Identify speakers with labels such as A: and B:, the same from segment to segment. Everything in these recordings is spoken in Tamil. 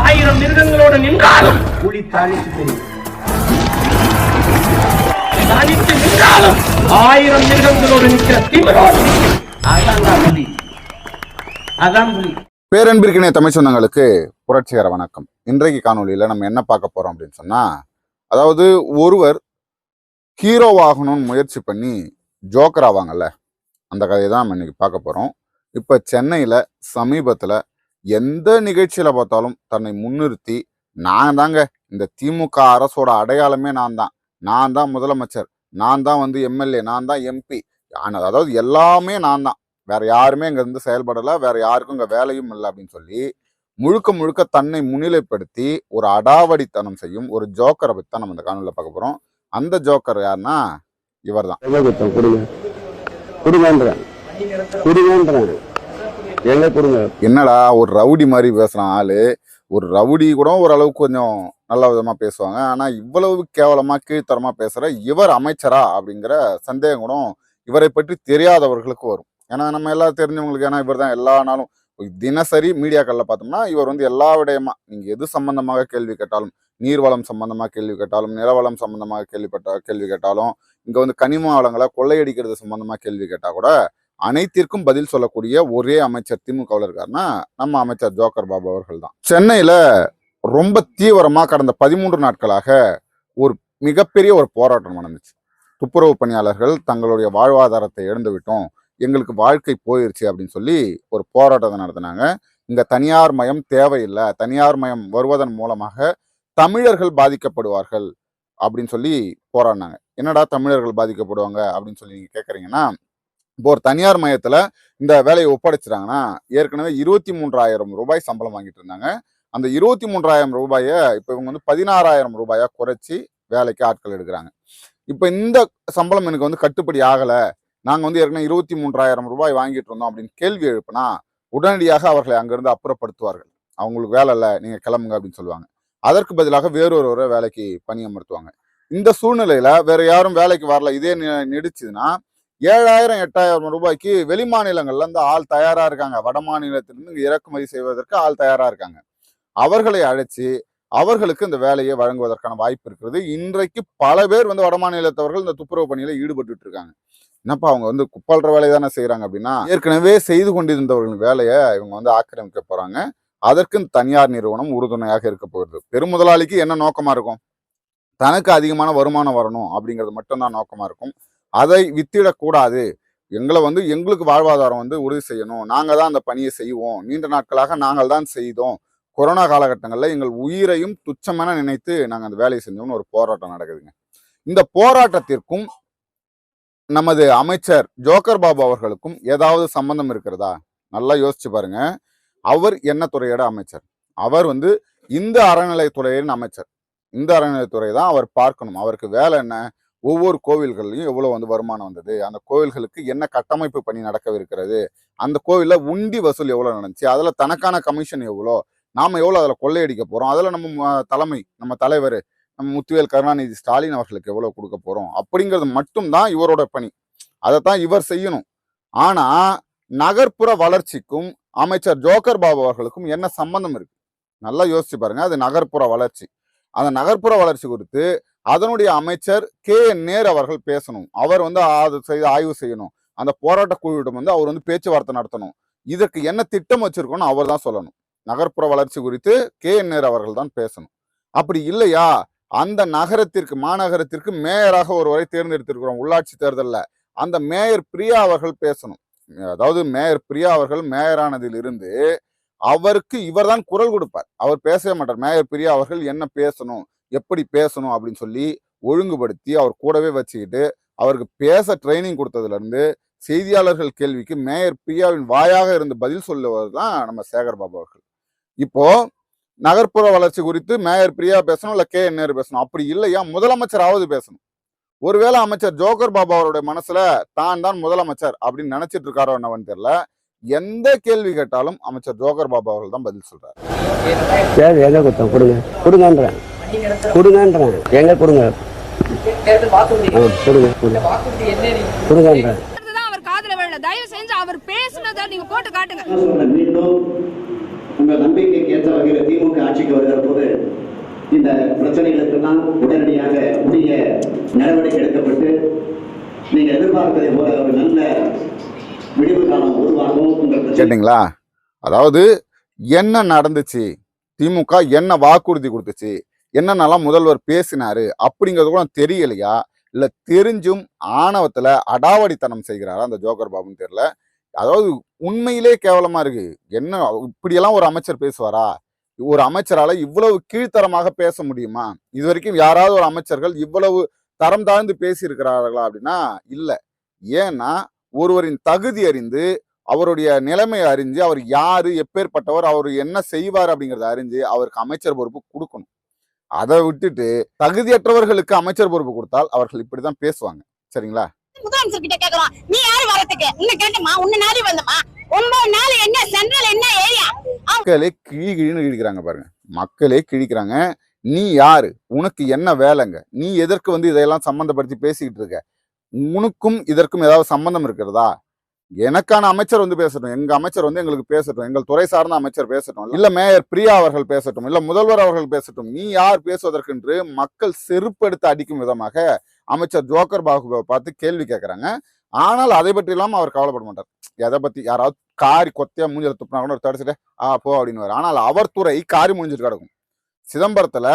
A: ஆயிரம் மிருகங்களோடு நின்றாலும் புலி தாளித்து தெரியும் தனித்து நின்றாலும் ஆயிரம் மிருகங்களோடு நிற்கிற திமிரோடு நிற்கும். அதான் புலி. அதான் புலி.
B: பேரன்பிற்கிணைய தமிழ் சொந்தங்களுக்கு புரட்சிகர வணக்கம். இன்றைக்கு காணொளியில் நம்ம என்ன பார்க்க போறோம் அப்படின்னு சொன்னா அதாவது ஒருவர் ஹீரோவாகணும்னு முயற்சி பண்ணி ஜோக்கர் ஆவாங்கல்ல அந்த கதையை தான் நம்ம இன்னைக்கு பார்க்க போறோம். இப்போ சென்னையில் சமீபத்தில் எந்த நிகழ்ச்சியில பார்த்தாலும் தன்னை முன்னிறுத்தி நான் தாங்க இந்த திமுக அரசோட அடையாளமே நான் தான் நான் தான் முதலமைச்சர். நான் தான் வந்து எம்எல்ஏ. நான் தான் எம்பி அதாவது எல்லாமே நான் தான் வேற யாருமே இங்க இருந்து வேற யாருக்கும் இங்க வேலையும் இல்லை அப்படின்னு சொல்லி முழுக்க முழுக்க தன்னை முன்னிலைப்படுத்தி ஒரு அடாவடித்தனம் செய்யும் ஒரு ஜோக்கரை பற்றி தான் நம்ம இந்த காணொலியில் பார்க்க போறோம். அந்த ஜோக்கர் யாருன்னா இவர்தான்.
C: தான் கொடுங்க எங்க கொடுங்க?
B: என்னடா ஒரு ரவுடி மாதிரி பேசுறான் ஆளு. ஒரு ரவுடி கூட ஓரளவுக்கு கொஞ்சம் நல்ல விதமா பேசுவாங்க. ஆனா இவ்வளவு கேவலமா கீழ்த்தரமா பேசுற இவர் அமைச்சரா அப்படிங்கிற சந்தேகம் கூட இவரை பற்றி தெரியாதவர்களுக்கு வரும். ஏன்னா நம்ம எல்லாம் தெரிஞ்சவங்களுக்கு ஏன்னா இவர் தான் எல்லா நாளும் தினசரி மீடியாக்களில் பார்த்தோம்னா இவர் வந்து எல்லா விடயமா நீங்கள் எது சம்பந்தமாக கேள்வி கேட்டாலும் நீர்வளம் சம்பந்தமாக கேள்வி கேட்டாலும் நிலவளம் சம்பந்தமாக கேள்விப்பட்ட கேள்வி கேட்டாலும் இங்கே வந்து கனிம வளங்களை கொள்ளையடிக்கிறது சம்பந்தமாக கேள்வி கேட்டால் கூட அனைத்திற்கும் பதில் சொல்லக்கூடிய ஒரே அமைச்சர் திமுகவில் இருக்காருன்னா நம்ம அமைச்சர் ஜோக்கர் பாபு அவர்கள் தான் சென்னையில் ரொம்ப தீவிரமாக கடந்த பதிமூன்று நாட்களாக ஒரு மிகப்பெரிய ஒரு போராட்டம் நடந்துச்சு. துப்புரவு பணியாளர்கள் தங்களுடைய வாழ்வாதாரத்தை இழந்து விட்டோம் எங்களுக்கு வாழ்க்கை போயிருச்சு அப்படின்னு சொல்லி ஒரு போராட்டத்தை நடத்தினாங்க. இந்த தனியார் மயம் தேவையில்லை தனியார் மயம் வருவதன் மூலமாக தமிழர்கள் பாதிக்கப்படுவார்கள் அப்படின்னு சொல்லி போராடினாங்க. என்னடா தமிழர்கள் பாதிக்கப்படுவாங்க அப்படின்னு சொல்லி நீங்கள் கேட்குறீங்கன்னா இப்போ ஒரு தனியார் மையத்தில் இந்த வேலையை ஒப்படைச்சிட்டாங்கன்னா ஏற்கனவே இருபத்தி மூன்றாயிரம் ரூபாய் சம்பளம் வாங்கிட்டு இருந்தாங்க. அந்த இருபத்தி மூன்றாயிரம் ரூபாயை இப்போ இவங்க வந்து பதினாறாயிரம் ரூபாயாக குறைச்சி வேலைக்கு ஆட்கள் எடுக்கிறாங்க. இப்போ இந்த சம்பளம் எனக்கு வந்து கட்டுப்படி ஆகலை. நாங்கள் வந்து ஏற்கனவே இருபத்தி மூன்றாயிரம் ரூபாய் வாங்கிட்டு இருந்தோம் அப்படின்னு கேள்வி எழுப்புனா உடனடியாக அவர்களை அங்கிருந்து அப்புறப்படுத்துவார்கள். அவங்களுக்கு வேலை இல்லை நீங்கள் கிளம்புங்க அப்படின்னு சொல்லுவாங்க. அதற்கு பதிலாக வேறொருவரை வேலைக்கு பணியமர்த்துவாங்க. இந்த சூழ்நிலையில் வேற யாரும் வேலைக்கு வரல இதே நி- ஏழாயிரம் எட்டாயிரம் ரூபாய்க்கு வெளி மாநிலங்கள்ல இருந்து ஆள் தயாரா இருக்காங்க. வட மாநிலத்திலிருந்து இறக்குமதி செய்வதற்கு ஆள் தயாரா இருக்காங்க. அவர்களை அழைச்சி அவர்களுக்கு இந்த வேலையை வழங்குவதற்கான வாய்ப்பு இருக்கிறது இன்றைக்கு பல பேர் வந்து வட மாநிலத்தவர்கள் இந்த துப்புரவு பணியில ஈடுபட்டு இருக்காங்க. என்னப்பா அவங்க வந்து குப்பாள்ற வேலையை தானே செய்யறாங்க அப்படின்னா ஏற்கனவே செய்து கொண்டிருந்தவர்களின் வேலையை இவங்க வந்து ஆக்கிரமிக்க போறாங்க. அதற்கு தனியார் நிறுவனம் உறுதுணையாக இருக்க போகிறது பெருமுதலாளிக்கு என்ன நோக்கமா இருக்கும்? தனக்கு அதிகமான வருமானம் வரணும் அப்படிங்கிறது மட்டும்தான் நோக்கமா இருக்கும். அதை வித்திடக்கூடாது. எங்களை வந்து எங்களுக்கு வாழ்வாதாரம் வந்து உறுதி செய்யணும். நாங்கள் தான் அந்த பணியை செய்வோம். நீண்ட நாட்களாக நாங்கள் தான் செய்தோம். கொரோனா காலகட்டங்களில் எங்கள் உயிரையும் துச்சமென நினைத்து நாங்கள் அந்த வேலையை செஞ்சோம்னு ஒரு போராட்டம் நடக்குதுங்க. இந்த போராட்டத்திற்கும் நமது அமைச்சர் ஜோக்கர் பாபு அவர்களுக்கும் ஏதாவது சம்பந்தம் இருக்கிறதா? நல்லா யோசிச்சு பாருங்க. அவர் என்ன துறையோட அமைச்சர்? அவர் வந்து இந்த அறநிலைத்துறையின் அமைச்சர். இந்த அறநிலையத்துறை தான் அவர் பார்க்கணும். அவருக்கு வேலை என்ன? ஒவ்வொரு கோவில்கள்லையும் எவ்வளோ வந்து வருமானம் வந்தது அந்த கோவில்களுக்கு என்ன கட்டமைப்பு பணி நடக்கவிருக்கிறது அந்த கோவிலில் உண்டி வசூல் எவ்வளோ நடந்துச்சு அதில் தனக்கான கமிஷன் எவ்வளோ நாம எவ்வளோ அதில் கொள்ளையடிக்க போகிறோம் அதில் நம்ம தலைமை நம்ம தலைவர் நம்ம முத்துவேல் கருணாநிதி ஸ்டாலின் அவர்களுக்கு எவ்வளோ கொடுக்க போகிறோம் அப்படிங்கிறது மட்டும்தான் இவரோட பணி. அதைத்தான் இவர் செய்யணும். ஆனால் நகர்ப்புற வளர்ச்சிக்கும் அமைச்சர் ஜோக்கர் பாபு அவர்களுக்கும் என்ன சம்பந்தம் இருக்குது நல்லா யோசிச்சு பாருங்கள் அது நகர்ப்புற வளர்ச்சி. அந்த நகர்ப்புற வளர்ச்சி குறித்து அதனுடைய அமைச்சர் கே நேர் அவர்கள் பேசணும். அவர் வந்து அது செய்து ஆய்வு செய்யணும். அந்த போராட்ட குழுவிடம் வந்து அவர் வந்து பேச்சுவார்த்தை நடத்தணும். இதற்கு என்ன திட்டம் வச்சிருக்கோம்னு அவர் தான் சொல்லணும். நகர்ப்புற வளர்ச்சி குறித்து கே என் நேர் அவர்கள் தான் பேசணும். அப்படி இல்லையா? அந்த நகரத்திற்கு மாநகரத்திற்கு மேயராக ஒருவரை தேர்ந்தெடுத்திருக்கிறோம். உள்ளாட்சி தேர்தலில். அந்த மேயர் பிரியா அவர்கள் பேசணும். அதாவது மேயர் பிரியா அவர்கள் மேயரானதில் இருந்து அவருக்கு இவர்தான் குரல் கொடுப்பார். அவர் பேசவே மாட்டார். மேயர் பிரியா அவர்கள் என்ன பேசணும்? எப்படி பேசணும் அப்படின்னு சொல்லி ஒழுங்குபடுத்தி அவர் கூடவே வச்சுக்கிட்டு அவருக்கு பேச ட்ரைனிங் கொடுத்ததுலேருந்து செய்தியாளர்கள் கேள்விக்கு மேயர் பிரியாவின் வாயாக இருந்து பதில் சொல்லுவது தான் நம்ம சேகர் பாபு அவர்கள். இப்போ நகர்ப்புற வளர்ச்சி குறித்து மேயர் பிரியா பேசணும் இல்லை கே என் பேசணும்? அப்படி இல்லையா? முதலமைச்சராவது பேசணும். ஒருவேளை அமைச்சர் ஜோக்கர் பாபு அவருடைய மனசுல தான் தான் முதலமைச்சர் அப்படின்னு நினைச்சிட்டு இருக்காரோ என்னவன்னு தெரியல. எந்த கேள்வி கேட்டாலும் அமைச்சர் ஜோகர் பாபு அவர்கள் தான் பதில் சொல்றாரு.
C: கொடுங்க. கொடுங்கன்றேன். கொடுங்கன்றேன் எங்க கொடுங்க? கொடுங்க கொடுங்கன்றேன்
D: அவர் காதுல விழல. தயவு செஞ்சு அவர் பேசுனதை நீங்க போட்டு காட்டுங்க.
E: சொல்றேன் மீண்டும் உங்கள் நம்பிக்கைக்கு ஏற்ற வகையில் திமுக ஆட்சி ஆட்சிக்கு வருகிற போது இந்த பிரச்சனைகளுக்கெல்லாம் உடனடியாக உரிய நடவடிக்கை எடுக்கப்பட்டு நீங்க எதிர்பார்ப்பதை போல ஒரு நல்ல விடிவு காலம் உருவாகும் உங்கள் பிரச்சனை
B: கேட்டிங்களா? அதாவது என்ன நடந்துச்சு? திமுக என்ன வாக்குறுதி கொடுத்துச்சு? என்னென்னலாம் முதல்வர் பேசினாரு அப்படிங்கிறது கூட தெரியலையா? இல்லை தெரிஞ்சும் ஆணவத்தில் அடாவடித்தனம் செய்கிறாரா அந்த ஜோக்கர் பாபுன்னு தெரியல. அதாவது உண்மையிலே கேவலமாக இருக்கு. என்ன இப்படியெல்லாம் ஒரு அமைச்சர் பேசுவாரா? ஒரு அமைச்சரால் இவ்வளவு கீழ்த்தரமாக பேச முடியுமா? இது வரைக்கும் யாராவது ஒரு அமைச்சர்கள் இவ்வளவு தரம் தாழ்ந்து பேசியிருக்கிறார்களா அப்படின்னா இல்லை. ஏன்னா ஒருவரின் தகுதி அறிந்து அவருடைய நிலைமையை அறிஞ்சு அவர் யாரு எப்பேற்பட்டவர் அவர் என்ன செய்வார் அப்படிங்கிறத அறிஞ்சு அவருக்கு அமைச்சர் பொறுப்பு கொடுக்கணும். அதை விட்டுட்டு தகுதியற்றவர்களுக்கு அமைச்சர் பொறுப்பு கொடுத்தால் அவர்கள் இப்படிதான் பேசுவாங்க. சரிங்களா?
F: முதலமைச்சர் கிட்ட கேக்குறோம். நீ யாரு வரதுக்கு உன்னை கேட்டுமா? உன்னை நாடி வந்தமா? ஒன்பது நாள் என்ன சென்ட்ரல் என்ன ஏரியா?
B: மக்களே கிழி கிழின்னு கிழிக்கிறாங்க பாருங்க. மக்களே கிழிக்கிறாங்க. நீ யாரு? உனக்கு என்ன வேலைங்க? நீ எதற்கு வந்து இதையெல்லாம் சம்பந்தப்படுத்தி பேசிக்கிட்டு இருக்க? உனக்கும் இதற்கும் ஏதாவது சம்பந்தம் இருக்கிறதா? எனக்கான அமைச்சர் வந்து பேசட்டும். எங்க அமைச்சர் வந்து எங்களுக்கு பேசட்டும். எங்கள் துறை சார்ந்த அமைச்சர் பேசட்டும். இல்ல மேயர் பிரியா அவர்கள் பேசட்டும். இல்ல முதல்வர் அவர்கள் பேசட்டும். நீ யார் பேசுவதற்கென்று மக்கள் செருப்படுத்த அடிக்கும் விதமாக அமைச்சர் ஜோக்கர் பாகுவை பார்த்து கேள்வி கேட்கறாங்க ஆனால் அதை பற்றி இல்லாம அவர் கவலைப்பட மாட்டார். எதை பத்தி யாராவது காரி கொத்தையா மூஞ்சில துப்புனா கூட தடிச்சிட்டு ஆ போ அப்படின்னு ஆனால் அவர் துறை காரி முடிஞ்சிட்டு கிடக்கும். சிதம்பரத்துல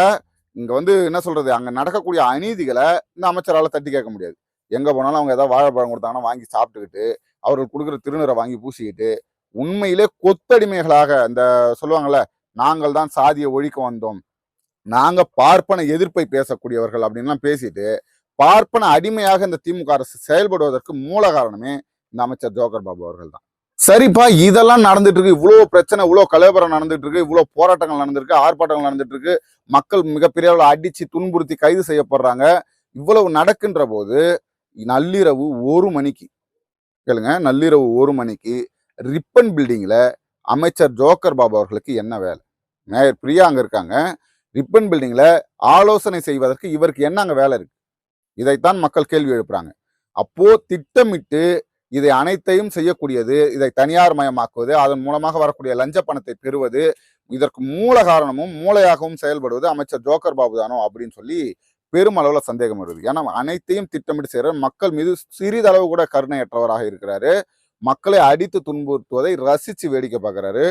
B: இங்க வந்து என்ன சொல்றது? அங்க நடக்கக்கூடிய அநீதிகளை இந்த அமைச்சரால தட்டி கேட்க முடியாது. எங்கே போனாலும் அவங்க ஏதாவது வாழைப்பழம் கொடுத்தாங்கன்னா வாங்கி சாப்பிட்டுக்கிட்டு அவர்கள் கொடுக்குற திருநீரை வாங்கி பூசிக்கிட்டு உண்மையிலே கொத்தடிமைகளாக இந்த சொல்லுவாங்கள்ல நாங்கள் தான் சாதியை ஒழிக்க வந்தோம். நாங்கள் பார்ப்பன எதிர்ப்பை பேசக்கூடியவர்கள் அப்படின்லாம் பேசிட்டு பார்ப்பன அடிமையாக இந்த திமுக அரசு செயல்படுவதற்கு மூல காரணமே இந்த அமைச்சர் ஜோகர் பாபு அவர்கள் தான். சரிப்பா இதெல்லாம் நடந்துட்டு இருக்கு இவ்வளோ பிரச்சனை இவ்வளோ கலவரம் நடந்துட்டு இருக்கு இவ்வளோ போராட்டங்கள் நடந்திருக்கு ஆர்ப்பாட்டங்கள் நடந்துட்டு இருக்கு மக்கள் மிகப்பெரிய அளவில் அடிச்சு துன்புறுத்தி கைது செய்யப்படுறாங்க. இவ்வளவு நடக்கின்ற போது நள்ளிரவு ஒரு மணிக்கு. கேளுங்க நள்ளிரவு ஒரு மணிக்கு ரிப்பன் பில்டிங்கில் அமைச்சர் ஜோக்கர் பாபு அவர்களுக்கு என்ன வேலை? மேயர் பிரியா அங்கே இருக்காங்க. ரிப்பன் பில்டிங்கில் ஆலோசனை செய்வதற்கு இவருக்கு என்ன அங்கே வேலை இருக்கு? இதைத்தான் மக்கள் கேள்வி எழுப்புறாங்க. அப்போ திட்டமிட்டு இதை அனைத்தையும் செய்யக்கூடியது இதை தனியார் மயமாக்குவது அதன் மூலமாக வரக்கூடிய லஞ்ச பணத்தை பெறுவது இதற்கு மூல காரணமும் மூளையாகவும் செயல்படுவது அமைச்சர் ஜோக்கர் பாபு தானோ அப்படின்னு சொல்லி பெருமளவுல சந்தேகம் வருது. ஏன்னா அனைத்தையும் திட்டமிட்டு செய்யற மக்கள் மீது சிறிதளவு கூட கருணையற்றவராக இருக்கிறாரு. மக்களை அடித்து துன்புறுத்துவதை ரசிச்சு வேடிக்கை பார்க்கறாரு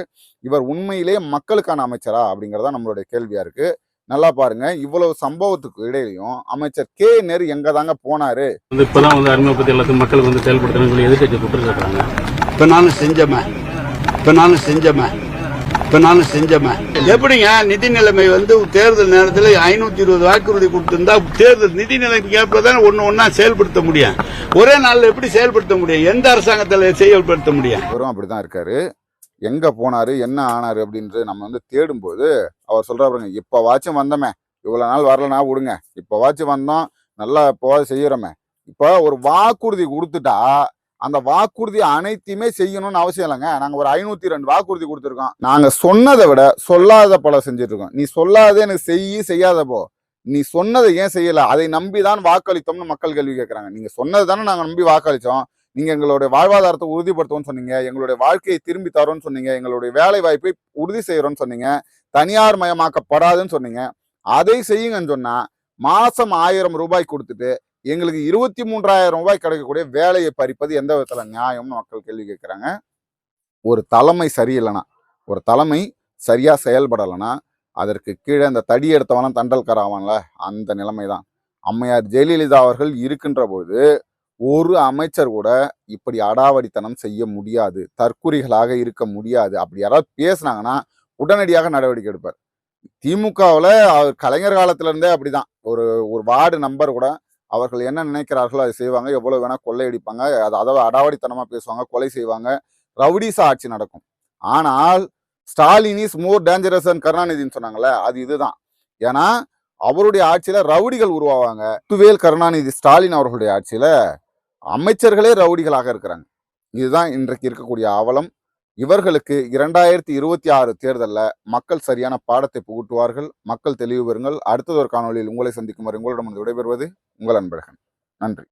B: இவர் உண்மையிலேயே மக்களுக்கான அமைச்சரா? அப்படிங்கறதா நம்மளுடைய கேள்வியா இருக்கு. நல்லா பாருங்க. இவ்வளவு சம்பவத்துக்கு இடையிலையும் அமைச்சர் கே. நேரு எங்க தாங்க போனாரு?
G: வந்து இப்பதான் வந்து அறிமுகப்பத்தி எல்லாத்தையும் மக்களுக்கு வந்து செயல்படுத்தணும்னு சொல்லி எதிர்கட்சி குற்றம் சாட்டுறாங்க
H: இப்ப நானும் செஞ்சமே இப்ப நானும் செஞ்சமே இப்போ நானும் செஞ்சமே எப்படிங்க? நிதி நிலைமை வந்து தேர்தல் நேரத்தில் ஐநூத்தி இருபது வாக்குறுதி கொடுத்திருந்தா தேர்தல் நிதி நிலைமைக்கு ஏற்பதான் ஒன்று ஒன்றா செயல்படுத்த முடியும். ஒரே நாளில் எப்படி செயல்படுத்த முடியும்? எந்த அரசாங்கத்தில் செயல்படுத்த முடியும்?
B: அவரும் அப்படிதான் இருக்காரு. எங்க போனாரு? என்ன ஆனாரு? அப்படின்றது நம்ம வந்து தேடும்போது அவர் சொல்றாருங்க இப்பவாச்சும் வந்தோமே. இவ்வளவு நாள் வரலனா விடுங்க. இப்பவாச்சும் வந்தோம். நல்லா இப்போவாது செய்யறோமே. இப்போ ஒரு வாக்குறுதி கொடுத்துட்டா அந்த வாக்குறுதி அனைத்தையுமே செய்யணும்னு அவசியம் இல்லைங்க. நாங்கள் ஒரு ஐநூத்தி ரெண்டு வாக்குறுதி கொடுத்துருக்கோம். நாங்கள் சொன்னதை விட சொல்லாத பல செஞ்சுட்டு நீ சொல்லாத எனக்கு செய்யி செய்யாத போ. நீ சொன்னதை ஏன் செய்யலை? அதை நம்பி தான் வாக்களித்தோம்னு மக்கள் கேள்வி கேட்குறாங்க. நீங்கள் சொன்னதை தானே நாங்கள் நம்பி வாக்களித்தோம். நீங்கள் எங்களுடைய வாழ்வாதாரத்தை உறுதிப்படுத்துவோம்னு சொன்னீங்க. எங்களுடைய வாழ்க்கையை திரும்பி தரோம்னு சொன்னீங்க. எங்களுடைய வேலை வாய்ப்பை உறுதி செய்கிறோன்னு சொன்னீங்க. தனியார் மயமாக்கப்படாதுன்னு சொன்னீங்க. அதை செய்யுங்கன்னு சொன்னால் மாதம் ஆயிரம் ரூபாய் கொடுத்துட்டு எங்களுக்கு இருபத்தி மூன்றாயிரம் ரூபாய் கிடைக்கக்கூடிய வேலையை பறிப்பது எந்த விதத்தில் நியாயம்னு மக்கள் கேள்வி கேட்குறாங்க. ஒரு தலைமை சரியில்லைனா ஒரு தலைமை சரியாக செயல்படலைன்னா அதற்கு கீழே அந்த தடி எடுத்தவன தண்டல்கர் ஆவான்ல அந்த நிலைமை தான் அம்மையார் ஜெயலலிதா அவர்கள் இருக்கின்ற பொழுது ஒரு அமைச்சர் கூட இப்படி அடாவடித்தனம் செய்ய முடியாது தற்குறிகளாக இருக்க முடியாது. அப்படி யாராவது பேசுனாங்கன்னா உடனடியாக நடவடிக்கை எடுப்பார். திமுகவில் அவர் கலைஞர் காலத்திலேருந்தே அப்படிதான். ஒரு ஒரு வார்டு நம்பர் கூட அவர்கள் என்ன நினைக்கிறார்களோ அதை செய்வாங்க. எவ்வளவு வேணா கொள்ளையடிப்பாங்க. அது அதாவது அடாவடித்தனமா பேசுவாங்க கொலை செய்வாங்க. ரவுடிசா ஆட்சி நடக்கும். ஆனால் Stalin is more dangerous and கருணாநிதினு சொன்னாங்கல்ல அது இதுதான். ஏன்னா அவருடைய ஆட்சியில ரவுடிகள் உருவாவாங்க. துவேல் கருணாநிதி ஸ்டாலின் அவர்களுடைய ஆட்சியில அமைச்சர்களே ரவுடிகளாக இருக்கிறாங்க. இதுதான் இன்றைக்கு இருக்கக்கூடிய அவலம். இவர்களுக்கு இரண்டாயிரத்தி இருபத்தி ஆறு தேர்தலில் மக்கள் சரியான பாடத்தை புகுட்டுவார்கள். மக்கள் தெளிவு பெறுங்கள். அடுத்ததொரு ஒரு காணொளியில் உங்களை சந்திக்கும் வரை உங்களிடம் விடைபெறுவது உங்கள் அன்பழகன். நன்றி.